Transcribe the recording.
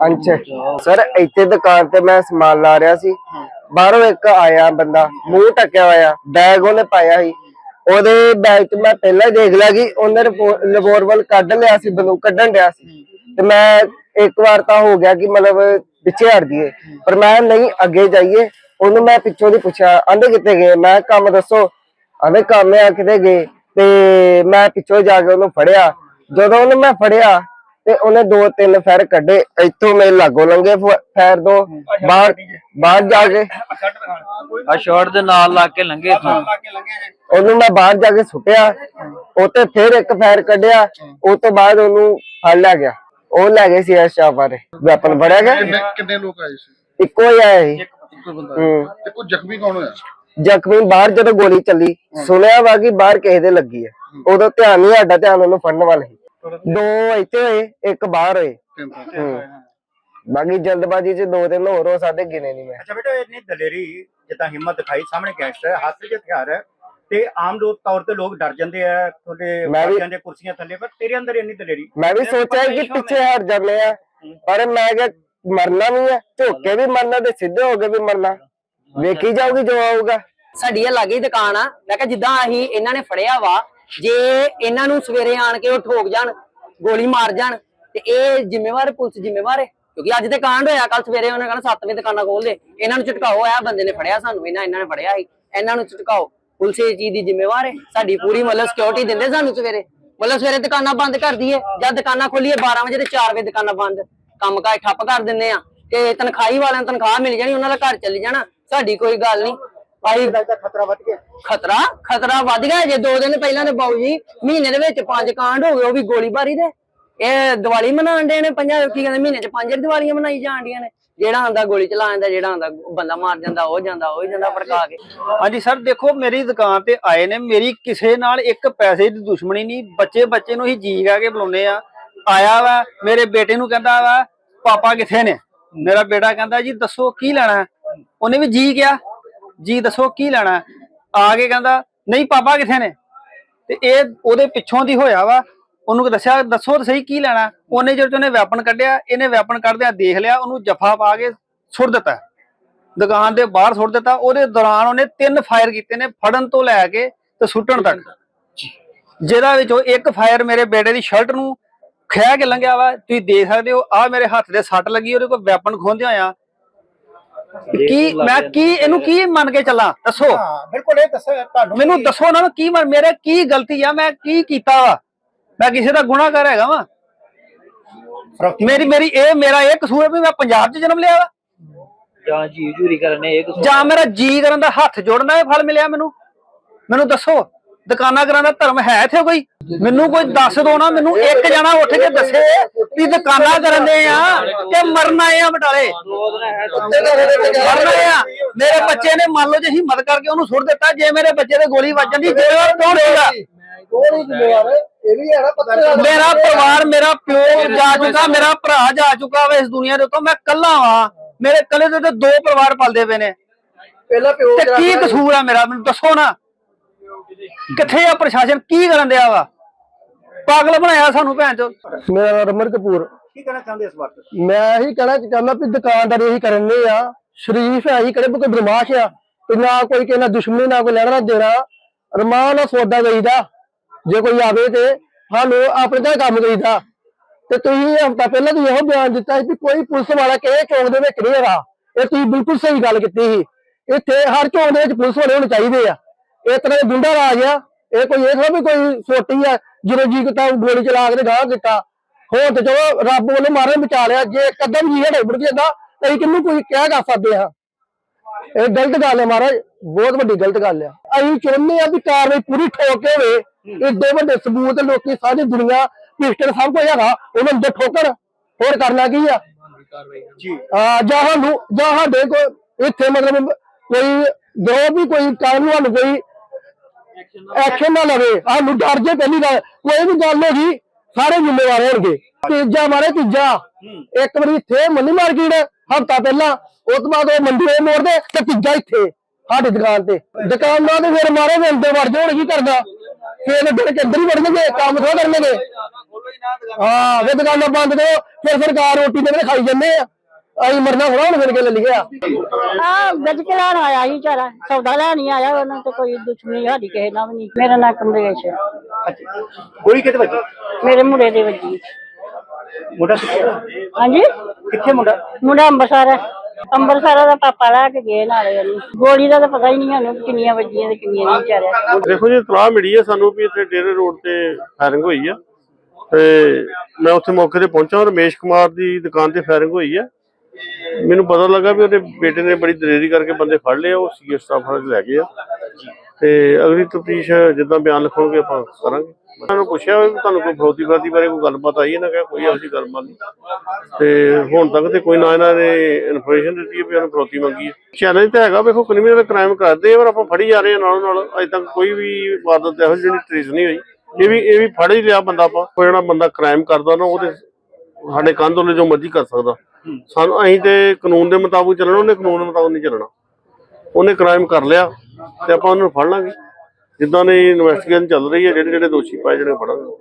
ਅੰਚ sir, ਇੱਥੇ ਦੁਕਾਨ ਤੇ ਮੈਂ ਸਮਾਨ ਲਾ ਰਿਹਾ ਸੀ। ਬਾਹਰੋਂ ਇੱਕ ਆਇਆ ਬੰਦਾ, ਮੂੰਹ ਟੱਕਿਆ ਹੋਇਆ ਬੈਗ ਉਹਨੇ ਪਾਇਆ ਸੀ। ਉਹਦੇ ਬੈਗ 'ਚ ਮੈਂ ਪਹਿਲਾਂ ਦੇਖ ਲਿਆ ਕਿ ਉਹਨੇ ਰਿਵੋਲਵਰ ਕੱਢ ਲਿਆ ਸੀ ਬੰਦੂਕ ਕੱਢਣ ਡਿਆ ਸੀ। ਤੇ ਮੈਂ ਇੱਕ ਵਾਰ ਤਾਂ ਹੋ ਗਿਆ ਕਿ ਮਤਲਬ ਪਿੱਛੇ ਹਟ ਜੀਏ ਪਰ ਮੈਂ ਨਹੀਂ, ਅੱਗੇ ਜਾਈਏ। ਉਹਨੂੰ ਮੈਂ ਪਿੱਛੋਂ ਦੀ ਪੁੱਛਿਆ, ਆਂਦੇ ਕਿੱਥੇ ਗਏ? ਮੈਂ ਕੰਮ ਦੱਸੋ। ਆਂਦੇ, ਕੰਮ ਆ ਕਿਤੇ ਗਏ? ਤੇ ਮੈਂ ਪਿੱਛੋਂ ਜਾ ਕੇ ਉਹਨੂੰ ਫੜਿਆ। ਜਦੋਂ ਉਹਨੂੰ ਮੈਂ ਫੜਿਆ ਤੇ ਉਹਨੇ ਦੋ ਤਿੰਨ ਫੈਰ ਕੱਢੇ ਇੱਥੋਂ ਮੇਰੇ ਲਾਗੋਂ ਲੰਗੇ ਫੈਰ ਦੋ ਬਾਹਰ ਬਾਹਰ ਜਾ ਕੇ। ਆ ਸ਼ਾਰਟ ਦੇ ਨਾਲ ਲਾ ਕੇ ਲੰਘੇ ਇੱਥੋਂ। ਉਹਨੂੰ ਮੈਂ ਬਾਹਰ ਜਾ ਕੇ ਸੁੱਟਿਆ ਉੱਤੇ ਫਿਰ ਇੱਕ ਫੈਰ ਕੱਢਿਆ ਉਸ ਤੋਂ ਬਾਅਦ ਉਹਨੂੰ ਫੜ ਲਿਆ ਗਿਆ। ਉਹ ਲੈ ਗਏ ਸੀ ਇਸ ਸ਼ਾਪ ਬਾਰੇ। ਵੈਪਨ ਫੜਿਆ ਗਿਆ। ਕਿੰਨੇ ਲੋਕ ਆਏ ਸੀ? ਇੱਕੋ ਹੀ ਆਇਆ ਸੀ। ਇੱਕੋ ਬੰਦਾ ਹੂੰ। ਤੇ ਕੋਈ ਜ਼ਖਮੀ ਕੌਣ ਹੋਇਆ? ਜ਼ਖਮੀ ਬਾਹਰ ਜਦੋਂ ਗੋਲੀ ਚੱਲੀ ਸੁਣਿਆ ਵਾ ਕਿ ਬਾਹਰ ਕਿਸੇ ਦੇ ਲੱਗੀ ਹੈ। ਉਦੋਂ ਧਿਆਨ ਨਹੀਂ ਸਾਡਾ ਧਿਆਨ ਉਹਨੂੰ ਫੜਨ ਵੱਲ ਸੀ। ਦੋ ਇੱਥੇ ਹੋਏ ਇੱਕ ਬਾਹਰ ਹੋਏ। ਬਾਕੀ ਜਲਦਬਾਜ਼ੀ 'ਚ ਦੋ ਤਿੰਨ ਹੋਰ ਹੋ ਸਕਦੇ ਗਿਣੇ ਨਹੀਂ ਮੈਂ। ਅੱਛਾ ਬੇਟਾ ਇੰਨੀ ਦਲੇਰੀ ਜਿੱਦਾਂ ਹਿੰਮਤ ਦਿਖਾਈ ਸਾਹਮਣੇ ਗੈਂਗਸਟਰ ਹੈ ਹੱਥ 'ਚ ਹਥਿਆਰ ਹੈ ਤੇ ਆਮ ਲੋਕ ਤੌਰ ਤੇ ਲੋਕ ਡਰ ਜਾਂਦੇ ਆ ਤੁਹਾਡੇ ਮੈਂ ਵੀ- ਬਾਕੀਆਂ ਦੇ ਕੁਰਸੀਆਂ ਥੱਲੇ ਪਰ ਤੇਰੇ ਅੰਦਰ ਇੰਨੀ ਦਲੇਰੀ। ਮੈਂ ਵੀ ਸੋਚਿਆ ਕਿ ਪਿੱਛੇ ਹਟ ਜਾਂਦੇ ਆ ਪਰ ਮੈਂ ਕਿਹਾ ਮਰਨਾ ਵੀ ਹੈ ਝੁੱਕ ਕੇ ਵੀ ਮਰਨਾ ਤੇ ਸਿੱਧੇ ਹੋ ਕੇ ਵੀ ਮਰਨਾ। ਵੇਖੀ ਜਾਊਗੀ ਜੋ ਆਊਗਾ। ਸਾਡੀ ਇਹ ਲਾਗੇ ਹੀ ਦੁਕਾਨ ਆ ਮੈਂ ਕਿਹਾ ਜਿੱਦਾਂ ਅਸੀਂ ਇਹਨਾਂ ਨੇ ਫੜਿਆ ਵਾ ਜੇ ਇਹਨਾਂ ਨੂੰ ਸਵੇਰੇ ਆਣ ਕੇ ਉਹ ਠੋਕ ਜਾਣ, ਗੋਲੀ ਮਾਰ ਜਾਣ, ਤੇ ਇਹ ਜ਼ਿੰਮੇਵਾਰ ਪੁਲਿਸ ਜ਼ਿੰਮੇਵਾਰ ਹੈ? ਕਿਉਂਕਿ ਅੱਜ ਤੇ ਕਾਂਡ ਹੋਇਆ ਕੱਲ ਸਵੇਰੇ ਉਹਨੇ ਕਹਿੰਦਾ 7 ਵਜੇ ਦੁਕਾਨਾਂ ਖੋਲ ਦੇ। ਇਹਨਾਂ ਨੂੰ ਝਟਕਾਓ ਆ ਬੰਦੇ ਨੇ ਫੜਿਆ ਸਾਨੂੰ, ਇਹਨਾਂ ਇਹਨਾਂ ਨੇ ਫੜਿਆ ਸੀ। ਇਹਨਾਂ ਨੂੰ ਝਟਕਾਓ। ਪੁਲਿਸ ਇਹ ਚੀਜ਼ ਦੀ ਜ਼ਿੰਮੇਵਾਰ ਹੈ। ਸਾਡੀ ਪੂਰੀ ਮਤਲਬ ਸਿਕਿਉਰਿਟੀ ਦਿੰਦੇ ਸਾਨੂੰ ਸਵੇਰੇ। ਮਤਲਬ ਸਵੇਰੇ ਦੁਕਾਨਾਂ ਬੰਦ ਕਰ ਦਈਏ ਜਦ ਦੁਕਾਨਾਂ ਖੋਲੀਏ 12 ਵਜੇ ਤੇ 4 ਵਜੇ ਦੁਕਾਨਾਂ ਬੰਦ। ਕੰਮ ਕਾਜ ਠੱਪ ਕਰ ਦਿੰਦੇ ਆ। ਤੇ ਤਨਖਾਹੀ ਵਾਲਿਆਂ ਨੂੰ ਤਨਖਾਹ ਮਿਲ ਜਾਣੀ, ਉਹਨਾਂ ਦਾ ਘਰ ਚੱਲੀ ਜਾਣਾ। ਸਾਡੀ ਕੋਈ ਗੱਲ ਨਹੀਂ। ਭਾਈ ਦਾ ਖਤਰਾ ਵੱਧ ਗਿਆ। ਖਤਰਾ? ਖਤਰਾ ਵੱਧ ਗਿਆ? ਜੇ ਦੋ ਦਿਨ ਪਹਿਲਾਂ ਦੇ ਬਾਊ ਜੀ ਮਹੀਨੇ ਦੇ ਵਿੱਚ ਪੰਜ ਕਾਂਡ ਹੋ ਗਏ ਉਹ ਵੀ ਗੋਲੀਬਾਰੀ ਦੇ। ਇਹ ਦੀਵਾਲੀ ਮਨਾਉਣ ਦੇ ਨੇ ਪੰਜਾਂ ਕੀ ਕਹਿੰਦੇ ਮਹੀਨੇ ਚ ਪੰਜ ਦੀਵਾਲੀਆਂ ਮਨਾਈ ਜਾਂਦੀਆਂ ਨੇ। ਜਿਹੜਾ ਆਂਦਾ ਗੋਲੀ ਚਲਾ ਜਾਂਦਾ ਜਿਹੜਾ ਆਂਦਾ ਬੰਦਾ ਮਾਰ ਜਾਂਦਾ ਉਹ ਜਾਂਦਾ ਉਹ ਹੀ ਜਾਂਦਾ ਭੜਕਾ ਕੇ। ਹਾਂਜੀ ਸਰ ਦੇਖੋ ਮੇਰੀ ਦੁਕਾਨ ਤੇ ਆਏ ਨੇ ਮੇਰੀ ਕਿਸੇ ਨਾਲ ਇੱਕ ਪੈਸੇ ਦੀ ਦੁਸ਼ਮਣੀ ਨਹੀਂ। ਬੱਚੇ ਬੱਚੇ ਨੂੰ ਹੀ ਜੀ ਗਾ ਕੇ ਬੁਲਾਉਂਦੇ ਆ। ਆਇਆ ਵਾ ਮੇਰੇ ਬੇਟੇ ਨੂੰ ਕਹਿੰਦਾ ਵਾ ਪਾਪਾ ਕਿੱਥੇ ਨੇ? ਮੇਰਾ ਬੇਟਾ ਕਹਿੰਦਾ ਜੀ ਦੱਸੋ ਕੀ ਲੈਣਾ? ਉਹਨੇ ਵੀ ਜੀ ਕਿਹਾ। ਜੀ ਦੱਸੋ ਕੀ ਲੈਣਾ? ਆ ਕੇ ਕਹਿੰਦਾ ਨਹੀਂ ਪਾਪਾ ਕਿੱਥੇ ਨੇ? ਤੇ ਇਹ ਉਹਦੇ ਪਿੱਛੋਂ ਦੀ ਹੋਇਆ ਵਾ। ਉਹਨੂੰ ਦੱਸਿਆ ਦੱਸੋ ਤਾਂ ਸਹੀ ਕੀ ਲੈਣਾ ਉਹਨੇ ਜਦੋਂ ਉਹਨੇ ਵੈਪਨ ਕੱਢਿਆ ਇਹਨੇ ਵੈਪਨ ਕੱਢਦਿਆਂ ਦੇਖ ਲਿਆ ਉਹਨੂੰ ਜਫਾ ਪਾ ਕੇ ਸੁੱਟ ਦਿੱਤਾ। ਦੁਕਾਨ ਦੇ ਬਾਹਰ ਸੁੱਟ ਦਿੱਤਾ। ਉਹਦੇ ਦੌਰਾਨ ਉਹਨੇ ਤਿੰਨ ਫਾਇਰ ਕੀਤੇ ਨੇ ਫੜਨ ਤੋਂ ਲੈ ਕੇ ਤੇ ਸੁੱਟਣ ਤੱਕ। ਜਿਹਦਾ ਵਿੱਚੋਂ ਇੱਕ ਫਾਇਰ ਮੇਰੇ ਬੇਟੇ ਦੀ ਸ਼ਰਟ ਨੂੰ ਖਿਆ ਕੇ ਲੰਘਿਆ ਵਾ। ਤੁਸੀਂ ਦੇਖ ਸਕਦੇ ਹੋ ਆ ਮੇਰੇ ਹੱਥ ਦੇ ਸੱਟ ਲੱਗੀ ਉਹਦੇ ਕੋਲ ਵੈਪਨ ਖੋਂਦਿਆ ਹੋਇਆ। ਕੀ ਮੈਂ ਕੀ ਇਹਨੂੰ ਕੀ ਮੰਨ ਕੇ ਚੱਲਾਂ? ਦੱਸੋ। ਹਾਂ ਬਿਲਕੁਲ ਇਹ ਦੱਸੋ ਤੁਹਾਨੂੰ ਮੈਨੂੰ ਦੱਸੋ ਨਾ ਕੀ ਮੇਰੇ ਕੀ ਗਲਤੀ ਆ? ਮੈਂ ਕੀ ਕੀਤਾ ਵਾ? ਮੈਂ ਕਿਸੇ ਦਾ ਗੁਨਾਹਗਰ ਹੈਗਾ ਵਾ। ਮੇਰੀ ਮੇਰੀ ਇਹ ਮੇਰਾ ਇਹ ਕਸੂਰ ਹੈ ਵੀ ਮੈਂ ਪੰਜਾਬ 'ਚ ਜਨਮ ਲਿਆ ਵਾ। ਜਾਂ ਜੀ ਜੂਰੀ ਕਰਨੇ ਇਹ ਜਾਂ ਮੇਰਾ ਜੀ ਕਰਨ ਦਾ ਹੱਥ ਜੋੜਨਾ ਇਹ ਫਲ ਮਿਲਿਆ ਮੈਨੂੰ। ਮੈਨੂੰ ਦੱਸੋ। ਦੁਕਾਨਾਂ ਕਰਾਂ ਦਾ ਧਰਮ ਹੈ ਇੱਥੇ ਕੋਈ? ਮੈਨੂੰ ਕੋਈ ਦੱਸ ਦੋ ਨਾ, ਮੈਨੂੰ ਇੱਕ ਜਣਾ ਉੱਠ ਕੇ ਦੱਸੇ ਵੀ ਦੁਕਾਨਾਂ ਕਰਨ ਦੇ ਆ ਕਿ ਮਰਨ ਆ ਬਟਾਲੇ। ਮਰਨ ਆ। ਮੇਰੇ ਬੱਚੇ ਨੇ ਮੰਨ ਲਓ ਜੇ ਹਿੰਮਤ ਕਰਕੇ ਉਹਨੂੰ ਸੁੱਟ ਦਿੱਤਾ, ਜੇ ਮੇਰੇ ਬੱਚੇ ਦੇ ਗੋਲੀ ਵੱਜਣ ਦੀ ਜ਼ਿੰਮੇਵਾਰ ਕੌਣ ਸੀਗਾ? ਮੇਰਾ ਪਰਿਵਾਰ, ਮੇਰਾ ਪਿਓ ਜਾ ਚੁੱਕਾ, ਮੇਰਾ ਭਰਾ ਜਾ ਚੁੱਕਾ ਵਾ ਇਸ ਦੁਨੀਆ ਦੇ ਉੱਤੋਂ, ਮੈਂ ਕੱਲਾ ਵਾਂ। ਮੇਰੇ ਕੱਲੇ ਦੇ ਉੱਤੇ ਦੋ ਪਰਿਵਾਰ ਪਲਦੇ ਪਏ ਨੇ। ਪਹਿਲਾਂ ਪਿਓ ਤੇ ਕੀ ਕਸੂਰ ਆ ਮੇਰਾ? ਮੈਨੂੰ ਦੱਸੋ ਨਾ। ਕਿੱਥੇ ਆ ਪ੍ਰਸ਼ਾਸਨ? ਕੀ ਕਰਨ ਦਿਆ ਵਾ? ਪਾਗਲ ਬਣਾਇਆ ਸਾਨੂੰ ਭੈਣ ਚੋ ਮੇਰਾ ਨਾਮ ਰਮਨ ਕਪੂਰ। ਕੀ ਕਹਿਣਾ ਚਾਹੁੰਦੇ ਇਸ ਬਾਤ ਮੈਂ ਇਹੀ ਕਹਿਣਾ ਚਾਹੁੰਦਾ ਵੀ ਦੁਕਾਨਦਾਰੀ ਇਹੀ ਕਰਨ ਆ। ਸ਼ਰੀਫ ਹੈ ਇਹੀ ਕਰੇ ਕੋਈ ਬਦਮਾਸ਼ ਆ। ਤੇ ਨਾ ਕੋਈ ਕਿਸੇ ਨਾਲ ਦੁਸ਼ਮਣੀ ਨਾ ਕੋਈ ਲੈਣਾ ਦੇਣਾ। ਰਮਾਨ ਨਾਲ ਸੌਦਾ ਕਰੀਦਾ ਜੇ ਕੋਈ ਆਵੇ ਤੇ ਸਾਨੂੰ ਆਪਣੇ ਦਾ ਕੰਮ ਕਰੀਦਾ ਤੇ ਤੁਸੀਂ ਹਫਤਾ ਪਹਿਲਾਂ ਤੁਸੀਂ ਇਹੋ ਬਿਆਨ ਦਿੱਤਾ ਸੀ ਵੀ ਕੋਈ ਪੁਲਿਸ ਵਾਲਾ ਕਿਸੇ ਚੌਂਕ ਦੇ ਵਿੱਚ ਨਹੀਂ ਹੈਗਾ। ਇਹ ਤੁਸੀਂ ਬਿਲਕੁਲ ਸਹੀ ਗੱਲ ਕੀਤੀ ਸੀ। ਇੱਥੇ ਹਰ ਚੌਂਕ ਦੇ ਵਿੱਚ ਪੁਲਿਸ ਵਾਲੇ ਹੋਣੇ ਚਾਹੀਦੇ ਆ। ਇਹ ਤਰ੍ਹਾਂ ਦੇ ਗੁੰਡਾ ਰਾਜ ਆ ਇਹ ਕੋਈ ਇਹ ਥੋੜਾ ਵੀ ਕੋਈ ਸੋਟੀ ਆ ਜਦੋਂ ਜੀ ਕੀਤਾ ਗੋਲੀ ਚਲਾ ਕੇ ਗਾਹ ਕੀਤਾ। ਹੋਰ ਤੇ ਚਲੋ ਰੱਬ ਵੱਲੋਂ ਮਾਰੇ ਬਚਾ ਲਿਆ ਜੇ ਕਦਮ ਜੀ ਹੜੇ ਮੁੜ ਜਾਂਦਾ ਤਾਂ ਅਸੀਂ ਕੋਈ ਕਹਿ ਕਰ ਸਕਦੇ ਆ ਇਹ ਗਲਤ ਗੱਲ ਹੈ ਮਹਾਰਾਜ ਬਹੁਤ ਵੱਡੀ ਗਲਤ ਗੱਲ ਆ। ਅਸੀਂ ਚਾਹੁੰਦੇ ਆ ਵੀ ਕਾਰਵਾਈ ਪੂਰੀ ਠੋਕ ਕੇ ਹੋਵੇ ਏਡੇ ਵੱਡੇ ਸਬੂਤ ਲੋਕੀ ਸਾਰੀ ਦੁਨੀਆ ਪਿਸਟਲ ਸਭ ਕੁਝ ਹੈਗਾ ਉਹਨਾਂ ਨੂੰ ਠੋਕਣ। ਹੋਰ ਕਰਨਾ ਕੀ ਆ? ਜੀ। ਆ ਜਾਂ ਸਾਨੂੰ ਜਾਂ ਸਾਡੇ ਕੋਲ ਇੱਥੇ ਮਤਲਬ ਕੋਈ ਜੋ ਵੀ ਕੋਈ ਕਾਨੂੰਨ ਕੋਈ ਐਕਸ਼ਨ ਨਾ ਲਵੇ। ਸਾਨੂੰ ਡਰ ਜੇ ਪਹਿਲੀ ਗੱਲ ਕੋਈ ਵੀ ਗੱਲ ਹੋਗੀ ਸਾਰੇ ਜ਼ਿੰਮੇਵਾਰ ਹੋਣਗੇ। ਤੀਜਾ ਮਾਰੇ ਤੀਜਾ। ਇੱਕ ਵਾਰੀ ਇੱਥੇ ਮੰਨੀ ਮਾਰਕੀਟ ਹਫਤਾ ਪਹਿਲਾਂ। ਉਸ ਤੋਂ ਬਾਅਦ ਉਹ ਮੰਡੀ ਦੇ ਮੋੜ ਤੇ ਤੇ ਤੀਜਾ ਇੱਥੇ ਸਾਡੀ ਦੁਕਾਨ ਤੇ। ਦੁਕਾਨਾਂ ਤੇ ਫਿਰ ਮਾਰੇ ਦੇ ਅੰਦਰ ਵੜ ਜਾਣ ਕੀ ਕਰਦਾ। ਫੇਰ ਅੱਗੇ ਕੇ ਅੰਦਰ ਹੀ ਵੜਨਗੇ ਕੰਮ ਥੋੜਾ ਕਰਨਗੇ। ਹਾਂ ਵੇ ਦੁਕਾਨਾਂ। ਬੰਦ ਕਰੋ ਫਿਰ ਸਰਕਾਰ ਰੋਟੀ ਦੇ ਕੇ ਖਾਈ ਜਾਂਦੇ ਆ। ਅਸੀਂ ਮਰਨਾ ਥੋੜਾ ਹੁਣ ਫਿਰ ਕੇ ਲੈ ਲਿਆ ਆ ਗੱਜ ਕੇ ਲੈਣ ਆਇਆ ਸੀ ਵਿਚਾਰਾ। ਸੌਦਾ ਲੈਣ ਹੀ ਆਇਆ ਉਹਨਾਂ ਤੇ ਕੋਈ ਦੁਸ਼ਮਣੀ ਸਾਡੀ ਕਿਸੇ ਨਾਲ ਵੀ ਨਹੀਂ। ਮੇਰਾ ਨਾਂ ਕਮਲੇਸ਼ ਹੈ। ਗੋਲੀ ਕਿਤੇ ਵੱਜੀ? ਮੇਰੇ ਮੁੰਡੇ ਦੇ ਵੱਜੀ। ਮੁੰਡਾ ਕਿੱਥੇ? ਹਾਂਜੀ? ਕਿੱਥੇ ਮੁੰਡਾ? ਮੁੰਡਾ ਅੰਬਰਸਰ ਹੈ ਅੰਬਰਸਰ ਦਾ ਪਾਪਾ ਲੈ ਕੇ ਗਏ ਨਾਲੇ ਉਹਨੂੰ। ਗੋਲੀ ਦਾ ਤਾਂ ਪਤਾ ਹੀ ਨਹੀਂ ਸਾਨੂੰ ਕਿ ਕਿੰਨੀਆਂ ਵੱਜੀਆਂ ਤੇ ਕਿੰਨੀਆਂ ਨਹੀਂ ਵਿਚਾਰਿਆ ਦੇਖੋ ਜੀ ਇਤਲਾਹ ਮਿਲੀ ਹੈ ਸਾਨੂੰ ਵੀ ਇੱਥੇ ਡੇਰੇ ਰੋਡ ਤੇ ਫਾਇਰਿੰਗ ਹੋਈ ਆ। ਤੇ ਮੈਂ ਉੱਥੇ ਮੌਕੇ ਤੇ ਪਹੁੰਚਾ ਰਮੇਸ਼ ਕੁਮਾਰ ਦੀ ਦੁਕਾਨ ਤੇ ਫਾਇਰਿੰਗ ਹੋਈ ਆ। ਮੈਨੂੰ ਪਤਾ ਲੱਗਾ ਵੀ ਉਹਦੇ ਬੇਟੇ ਨੇ ਬੜੀ ਦਲੇਰੀ ਕਰਕੇ ਬੰਦੇ ਫੜ ਲਏ, ਉਹ ਸੀਐਸ ਸਟਾਫ ਵਾਲੇ ਲੈ ਗਏ ਆ। ਤੇ ਅਗਲੀ ਤਫਤੀਸ਼ ਜਿੱਦਾਂ ਬਿਆਨ ਲਿਖਾਂਗੇ ਆਪਾਂ ਕਰਾਂਗੇ। ਮੈਂ ਉਹਨੂੰ ਪੁੱਛਿਆ ਵੀ ਤੁਹਾਨੂੰ ਕੋਈ ਫਰੋਤੀ ਫਰਾਤੀ ਬਾਰੇ ਕੋਈ ਗੱਲਬਾਤ ਆਈ ਹੈ? ਨਾ ਕਿਹਾ ਕੋਈ ਇਹੋ ਗੱਲਬਾਤ ਨਹੀਂ। ਤੇ ਹੁਣ ਤੱਕ ਤੇ ਕੋਈ ਨਾ ਇਹਨਾਂ ਨੇ ਇਨਫੋਰਮੇਸ਼ਨ ਦਿੱਤੀ ਹੈ ਵੀ ਉਹਨੂੰ ਫਰੋਤੀ ਮੰਗੀ ਹੈ। ਚੈਲੰਜ ਤਾਂ ਹੈਗਾ, ਵੇਖੋ ਕ੍ਰਿਮੀਨਲ ਕ੍ਰਾਈਮ ਕਰਦੇ ਆ, ਪਰ ਆਪਾਂ ਫੜੀ ਜਾ ਰਹੇ ਹਾਂ ਨਾਲੋਂ ਨਾਲ। ਅਜੇ ਤੱਕ ਕੋਈ ਵੀ ਵਾਰਦਾਤ ਇਹੋ ਜਿਹੀ ਟ੍ਰੇਸ ਨਹੀਂ ਹੋਈ। ਇਹ ਵੀ ਇਹ ਵੀ ਫੜ ਹੀ ਲਿਆ ਬੰਦਾ ਆਪਾਂ। ਕੋਈ ਜਿਹੜਾ ਬੰਦਾ ਕ੍ਰਾਈਮ ਕਰਦਾ ਨਾ, ਉਹਦੇ ਸਾਡੇ ਕੰਧ ਉਹਨੇ ਜੋ ਮਰਜ਼ੀ ਕਰ ਸਕਦਾ। ਸਾਨੂੰ ਅਸੀਂ ਤੇ ਕਾਨੂੰਨ ਦੇ ਮੁਤਾਬਕ ਚੱਲਣਾ, ਉਹਨੇ ਕਾਨੂੰਨ ਦੇ ਮੁਤਾਬਕ ਨਹੀਂ ਚੱਲਣਾ। ਉਹਨੇ ਕ੍ਰਾਈਮ ਕਰ ਲਿਆ ਤੇ ਆਪਾਂ ਉਹਨੂੰ ਫੜ ਲਾਂਗੇ। ਜਿੱਦਾਂ ਨੇ ਇਨਵੈਸਟੀਗੇਸ਼ਨ ਚੱਲ ਰਹੀ ਹੈ ਜਿਹੜੇ ਜਿਹੜੇ ਦੋਸ਼ੀ ਪਾਏ, ਜਿਹੜੇ ਫੜਾਂਗੇ।